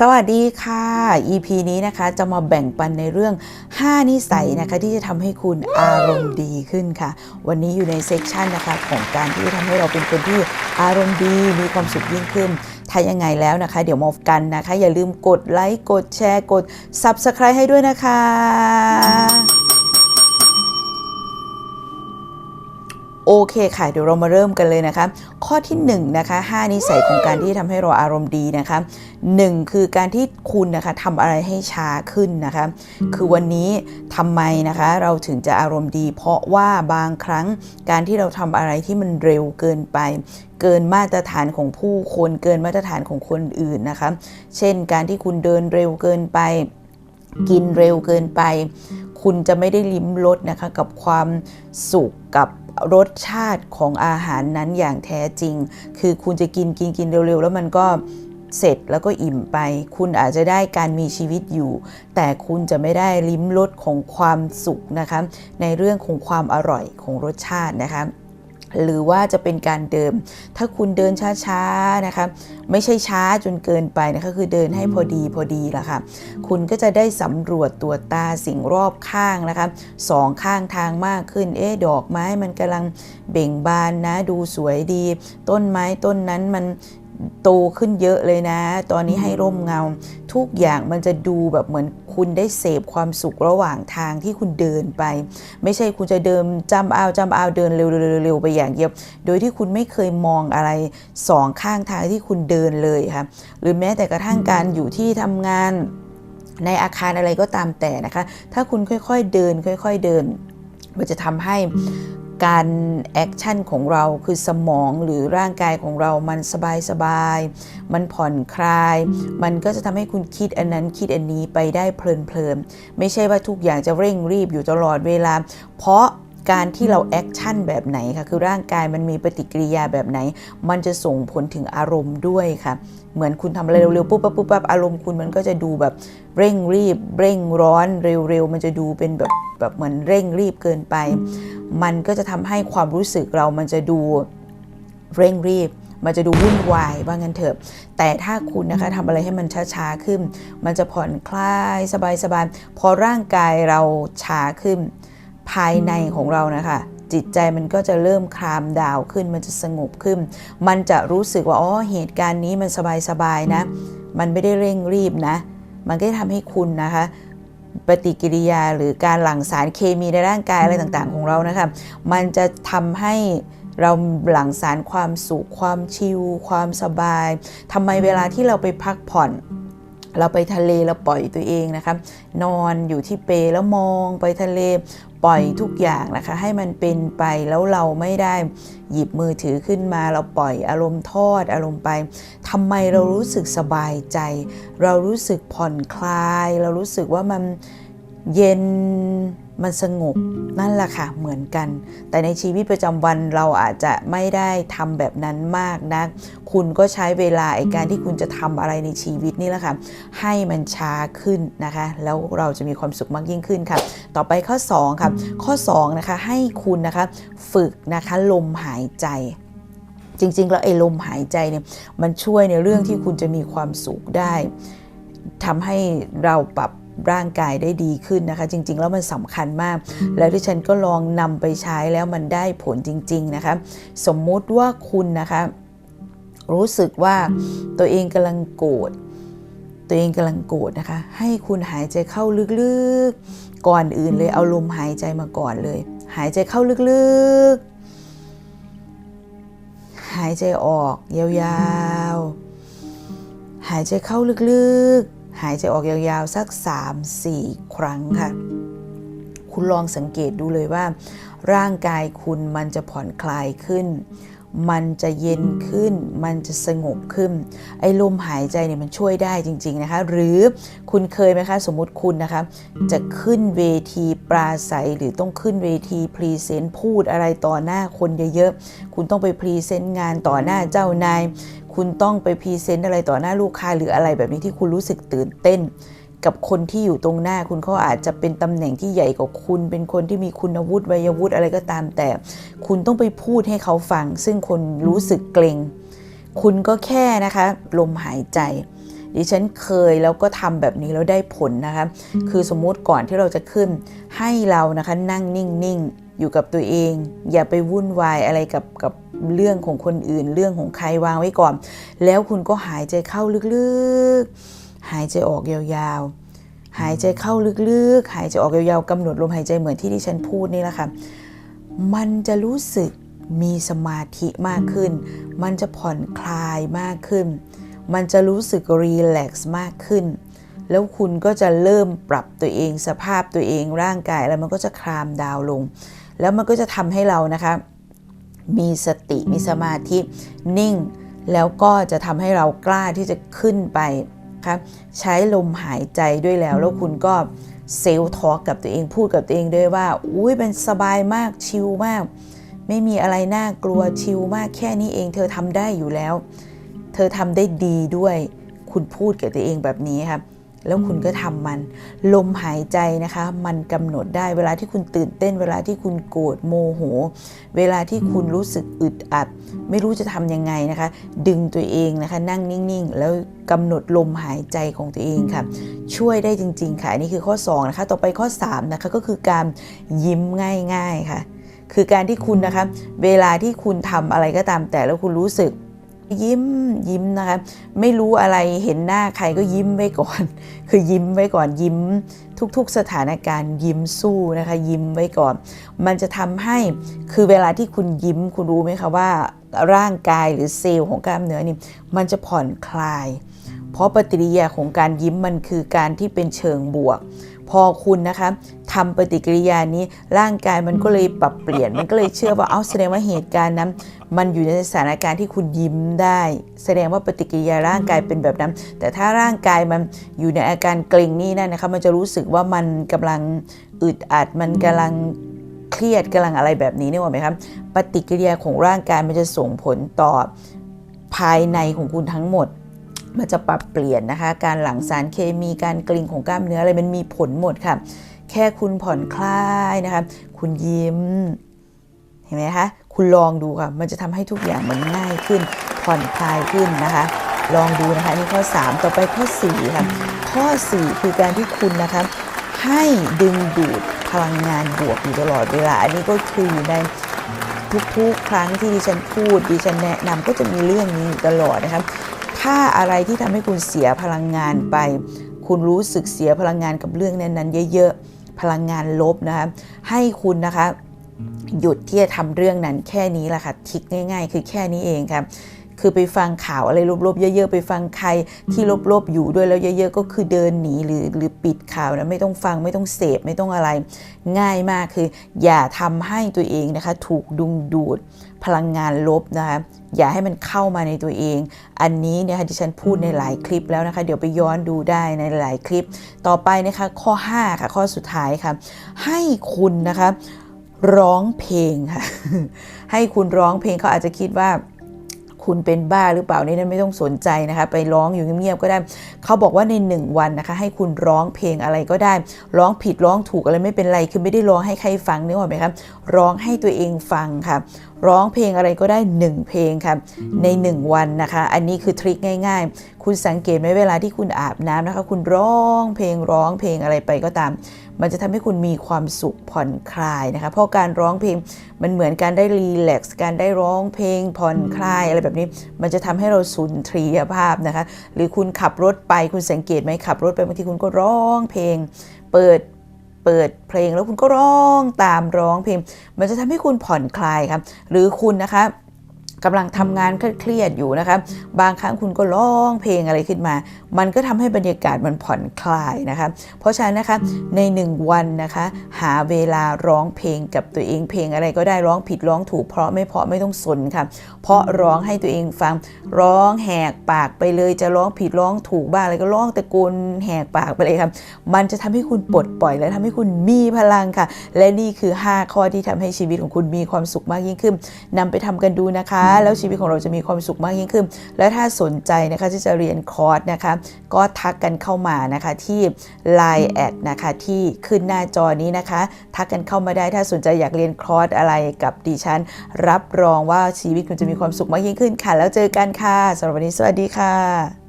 สวัสดีค่ะ EP นี้นะคะจะมาแบ่งปันในเรื่อง 5 นิสัยนะคะที่จะทำให้คุณอารมณ์ดีขึ้นค่ะ วันนี้อยู่ในเซกชันนะคะของการที่ทำให้เราเป็นคนที่อารมณ์ดีมีความสุขยิ่งขึ้น ถ้ายังไงแล้วนะคะ เดี๋ยวมากันนะคะ อย่าลืมกดไลค์ กดแชร์ กด Subscribe ให้ด้วยนะคะ โอเคค่ะ เดี๋ยวเรามาเริ่มกันเลยนะคะ ข้อที่1นงนะคะ5นิสัยของการที่ทำให้เราอารมณ์ดีนะคะหนึ่งคือการที่คุณนะคะทำอะไรให้ช้าขึ้นนะคะ คือวันนี้ทำไมนะคะเราถึงจะอารมณ์ดี เพราะว่าบางครั้งการที่เราทำอะไรที่มันเร็วเกินไป เกินมาตรฐานของผู้คนเกินมาตรฐานของคนอื่นนะคะ เช่นการที่คุณเดินเร็วเกินไป กินเร็วเกินไป คุณจะไม่ได้ลิ้มรสนะคะกับความสุขกับ รสชาติของอาหารนั้นอย่างแท้จริง คือคุณจะกินกินกินเร็วๆ แล้วมันก็เสร็จแล้วก็อิ่มไป คุณอาจจะได้การมีชีวิตอยู่ แต่คุณจะไม่ได้ลิ้มรสของความสุขนะคะ ในเรื่องของความอร่อยของรสชาตินะคะ หรือว่าจะเป็นการเดินถ้าคุณเดินช้าๆนะคะ ไม่ใช่ช้าจนเกินไปนะคะคือเดินให้พอดีพอดีละค่ะ คุณก็จะได้สำรวจตัวตาสิ่งรอบข้างนะคะสองข้างทางมากขึ้น เอ๊ะดอกไม้มันกำลังเบ่งบานนะ ดูสวยดี ต้นไม้ต้นนั้นมัน โตขึ้นเยอะเลยนะ ตอนนี้ให้ร่มเงา ทุกอย่างมันจะดูแบบเหมือนคุณได้เสพความสุขระหว่างทางที่คุณเดินไป ไม่ใช่คุณจะเดินจำเอาจำเอาเดินเร็วๆๆๆไปอย่างเดียว โดยที่คุณไม่เคยมองอะไรสองข้างทางที่คุณเดินเลยค่ะหรือแม้แต่กระทั่งการอยู่ที่ทำงานในอาคารอะไรก็ตามแต่นะคะ ถ้าคุณค่อยๆเดิน ค่อย ๆเดิน มันจะทำให้ การแอคชั่นของเราคือสมองหรือร่างกายของเรามันสบายๆมันผ่อนคลาย มันก็จะทำให้คุณคิดอันนั้นคิดอันนี้ไปได้เพลินๆ ไม่ใช่ว่าทุกอย่างจะเร่งรีบอยู่ตลอดเวลา เพราะ การที่เราแอคชั่นแบบไหนค่ะคือร่างกายมันมีปฏิกิริยาแบบไหน มันจะส่งผลถึงอารมณ์ด้วยค่ะเหมือนคุณทำอะไรเร็วๆปุ๊บปั๊บปุ๊บปั๊บอารมณ์คุณมันก็จะดูแบบเร่งรีบ เร่งร้อนเร็วๆ มันจะดูเป็นแบบแบบเหมือนเร่งรีบเกินไป มันก็จะทำให้ความรู้สึกเรามันจะดูเร่งรีบ มันจะดูวุ่นวายว่างั้นเถอะ แต่ถ้าคุณนะคะทำอะไรให้มันช้าๆขึ้น มันจะผ่อนคลายสบายๆพอร่างกายเราช้าขึ้น ภายในของเรานะคะจิตใจมันก็จะเริ่มคลามดาวขึ้น มันจะสงบขึ้น มันจะรู้สึกว่าอ๋อเหตุการณ์นี้มันสบายๆนะ มันไม่ได้เร่งรีบนะ มันก็จะทำให้คุณนะคะ ปฏิกิริยาหรือการหลั่งสารเคมีในร่างกายอะไรต่างๆ ของเรานะคะ มันจะทำให้เราหลั่งสารความสุขความชิลความสบายทำไมเวลาที่เราไปพักผ่อนเราไปทะเลเราปล่อยตัวเองนะคะนอนอยู่ที่เปลแล้วมองไปทะเล ปล่อยทุกอย่างนะคะ ให้มันเป็นไปแล้วเราไม่ได้หยิบมือถือขึ้นมา เราปล่อยอารมณ์ทอดอารมณ์ไปทำไมเรารู้สึกสบายใจ เรารู้สึกผ่อนคลาย เรารู้สึกว่ามันเย็น มันสงบนั่นแหละค่ะเหมือนกัน แต่ในชีวิตประจำวันเราอาจจะไม่ได้ทำแบบนั้นมากนัก คุณก็ใช้เวลาไอการที่คุณจะทำอะไรในชีวิตนี่แหละค่ะ ให้มันช้าขึ้นนะคะ แล้วเราจะมีความสุขมากยิ่งขึ้นค่ะ ต่อไปข้อ2ครับข้อ2นะคะให้คุณนะคะฝึกนะคะลมหายใจจริง ๆ แล้วไอ้ลมหายใจเนี่ยมันช่วยในเรื่องที่คุณจะมีความสุขได้ทำให้เราปรับ ร่างกายได้ดีขึ้นนะคะ จริง ๆ แล้วมันสำคัญมาก แล้วที่ฉันก็ลองนำไปใช้แล้วมันได้ผลจริง ๆ นะคะ สมมุติว่าคุณนะคะ รู้สึกว่าตัวเองกำลังโกรธตัวเองกำลังโกรธนะคะ ให้คุณหายใจเข้าลึกๆ ก่อนอื่นเลยเอาลมหายใจมาก่อนเลย หายใจเข้าลึกๆ หายใจออกยาวๆ หายใจเข้าลึกๆ หายใจออกยาวๆ สัก 3-4 ครั้งค่ะ คุณลองสังเกตดูเลยว่า ร่างกายคุณมันจะผ่อนคลายขึ้น มันจะเย็นขึ้น มันจะสงบขึ้น ไอ้ลมหายใจเนี่ยมันช่วยได้จริง ๆนะคะ หรือคุณเคยไหมคะ สมมติคุณนะคะ จะขึ้นเวทีปราศัยหรือต้องขึ้นเวทีพรีเซนต์พูดอะไรต่อหน้าคนเยอะๆ คุณต้องไปพรีเซนต์งานต่อหน้าเจ้านาย คุณต้องไปพรีเซนต์อะไรต่อหน้าลูกค้าหรืออะไรแบบนี้ที่คุณรู้สึกตื่นเต้น กับคนที่อยู่ตรงหน้าคุณเขาอาจจะเป็นตำแหน่งที่ใหญ่กว่าคุณ เป็นคนที่มีคุณวุฒิวัยวุฒิอะไรก็ตาม แต่ คุณต้องไปพูดให้เขาฟัง ซึ่งคนรู้สึกเกรงคุณก็แค่นะคะลมหายใจ ดิฉันเคยแล้วก็ทำแบบนี้แล้วได้ผลนะคะคือสมมุติก่อนที่เราจะขึ้น ให้เรานะคะนั่งนิ่งๆอยู่กับตัวเอง อย่าไปวุ่นวายอะไรกับกับเรื่องของคนอื่น เรื่องของใครวางไว้ก่อน แล้วคุณก็หายใจเข้าลึกๆ หายใจออกยาวๆ หายใจเข้าลึกๆ หายใจออกยาวๆกำหนดลมหายใจเหมือนที่ดิฉันพูดนี่แหละค่ะ มันจะรู้สึกมีสมาธิมากขึ้น มันจะผ่อนคลายมากขึ้น มันจะรู้สึกรีแลกซ์มากขึ้น แล้วคุณก็จะเริ่มปรับตัวเองสภาพตัวเองร่างกายแล้วมันก็จะคลามดาวน์ลง แล้วมันก็จะทำให้เรานะคะ มีสติมีสมาธินิ่ง แล้วก็จะทำให้เรากล้าที่จะขึ้นไป คะใช้ลมหายใจด้วยแล้ว แล้วคุณก็เซลทอล์กกับตัวเองพูดกับตัวเองด้วยว่าอุ้ยเป็นสบายมากชิลมาก ไม่มีอะไรน่ากลัวชิลมากแค่นี้เอง เธอทำได้อยู่แล้ว เธอทำได้ดีด้วย คุณพูดกับตัวเองแบบนี้ครับ แล้วคุณก็ทำมัน ลมหายใจนะคะ มันกำหนดได้เวลาที่คุณตื่นเต้น เวลาที่คุณโกรธโมโห เวลาที่คุณรู้สึกอึดอัด ไม่รู้จะทำยังไงนะคะ ดึงตัวเองนะคะ นั่งนิ่งๆ แล้วกำหนดลมหายใจของตัวเองค่ะ ช่วยได้จริง ๆ ค่ะอันนี่คือข้อ2นะคะต่อไปข้อ3นะคะก็คือการยิ้มง่าย ๆค่ะ คือการที่คุณนะคะ เวลาที่คุณทำอะไรก็ตามแต่แล้วคุณรู้สึก ยิ้มยิ้มนะคะไม่รู้อะไรเห็นหน้าใครก็ยิ้มไว้ก่อน คือยิ้มไว้ก่อนยิ้ม ทุกๆสถานการณ์ยิ้มสู้นะคะยิ้มไว้ก่อน มันจะทำให้คือเวลาที่คุณยิ้มคุณรู้ไหมคะว่า ร่างกายหรือเซลล์ของกล้ามเนื้อนี่มันจะผ่อนคลาย เพราะปฏิกิริยาของการยิ้มมันคือการที่เป็นเชิงบวก พอคุณนะคะ ทำปฏิกิริยานี้ ร่างกายมันก็เลยปรับเปลี่ยน มันก็เลยเชื่อว่าเอาแสดงว่าเหตุการณ์นั้น มันอยู่ในสถานการณ์ที่คุณยิ้มได้ แสดงว่าปฏิกิริยาร่างกายเป็นแบบนั้น แต่ถ้าร่างกายมันอยู่ในอาการเกร็งนี่นั่นนะคะมันจะรู้สึกว่ามันกำลังอึดอัดมันกำลังเครียดกำลังอะไรแบบนี้นี่หรอไหมครับปฏิกิริยาของร่างกายมันจะส่งผลต่อภายในของคุณทั้งหมดมันจะปรับเปลี่ยนนะคะ การหลั่งสารเคมีการกลิ่งของกล้ามเนื้ออะไรมันมีผลหมดค่ะ แค่คุณผ่อนคลายนะคะ คุณยิ้ม เห็นไหมคะ คุณลองดูค่ะ มันจะทำให้ทุกอย่างมันง่ายขึ้น ผ่อนคลายขึ้นนะคะ ลองดูนะคะนี่ข้อ 3 ต่อไปข้อ4ค่ะข้อ 4 คือการที่คุณนะคะให้ดึงดูดพลังงานบวกอยู่ตลอดเวลา อันนี้ก็คืออยู่ในทุกๆ ครั้งที่ดิฉันพูดดิฉันแนะนำก็จะมีเรื่องนี้อยู่ตลอดนะคะถ้าอะไรที่ทำให้คุณเสียพลังงานไป คุณรู้สึกเสียพลังงานกับเรื่องนั้นๆ เยอะๆ พลังงานลบนะคะให้คุณนะคะหยุดที่จะทำเรื่องนั้นแค่นี้แหละค่ะทิกง่าย ๆ คือแค่นี้เองครับ คือไปฟังข่าวอะไรลบๆเยอะ ๆ ไปฟังใครที่ลบๆอยู่ด้วยแล้วเยอะ ๆ ก็คือเดินหนีหรือหรือปิดข่าวนะไม่ต้องฟังไม่ต้องเสพไม่ต้องอะไร ง่ายมากคือ อย่าทำให้ตัวเองนะคะ ถูกดึงดูดพลังงานลบนะคะอย่าให้มันเข้ามาในตัวเอง อันนี้เนี่ยค่ะที่ฉันพูดในหลายคลิปแล้วนะคะ เดี๋ยวไปย้อนดูได้ในหลายคลิป ต่อไปนะคะข้อ 5 ค่ะ ข้อสุดท้ายค่ะ ให้คุณนะคะร้องเพลงค่ะ ให้คุณร้องเพลงเขาอาจจะคิดว่า คุณเป็นบ้าหรือเปล่านี่นั้นไม่ต้องสนใจนะคะ ไปร้องอยู่เงียบๆก็ได้ เขาบอกว่าในหนึ่งวันนะคะ ให้คุณร้องเพลงอะไรก็ได้ ร้องผิดร้องถูกอะไรไม่เป็นไร คือไม่ได้ร้องให้ใครฟังนึกออกไหมครับร้องให้ตัวเองฟังค่ะ ร้องเพลงอะไรก็ได้ 1 เพลงค่ะใน 1 วันนะคะ อันนี้คือทริคง่าย ๆ คุณสังเกตไหมเวลาที่คุณอาบน้ำนะคะ คุณร้องเพลงร้องเพลงอะไรไปก็ตาม มันจะทำให้คุณมีความสุขผ่อนคลายนะคะ เพราะการร้องเพลงมันเหมือนการได้รีแลกซ์การได้ร้องเพลงผ่อนคลายอะไรแบบนี้ มันจะทำให้เราสุนทรียภาพนะคะ หรือคุณขับรถไปคุณสังเกตไหมขับรถไปบางทีคุณก็ร้องเพลง เปิด เปิดเพลงแล้วคุณก็ร้องตามร้องเพลง มันจะทำให้คุณผ่อนคลายครับ หรือคุณนะคะ กำลังทำงานเครียดๆอยู่นะคะบางครั้งคุณก็ร้องเพลงอะไรขึ้นมา มันก็ทำให้บรรยากาศมันผ่อนคลายนะคะเพราะฉะนั้นนะคะในหนึ่งวันนะคะหาเวลาร้องเพลงกับตัวเองเพลงอะไรก็ได้ร้องผิดร้องถูกเพราะไม่เพราะไม่ต้องสนค่ะเพราะร้องให้ตัวเองฟังร้องแหกปากไปเลยจะร้องผิดร้องถูกบ้างอะไรก็ร้องตะโกนแหกปากไปเลยครับมันจะทำให้คุณปลดปล่อยและทำให้คุณมีพลังค่ะ และนี่คือ 5 ข้อที่ทำให้ชีวิตของคุณมีความสุขมากยิ่งขึ้นนำไปทำกันดูนะคะแล้วชีวิตของเราจะมีความสุขมากยิ่งขึ้น และถ้าสนใจนะคะที่จะเรียนคอร์สนะคะ ก็ทักกันเข้ามานะคะที่ Line แอดนะคะที่ขึ้นหน้าจอนี้นะคะ ทักกันเข้ามาได้ถ้าสนใจอยากเรียนคอร์สอะไรกับดิฉัน รับรองว่าชีวิตคุณจะมีความสุขมากยิ่งขึ้นค่ะ แล้วเจอกันค่ะสำหรับวันนี้สวัสดีค่ะ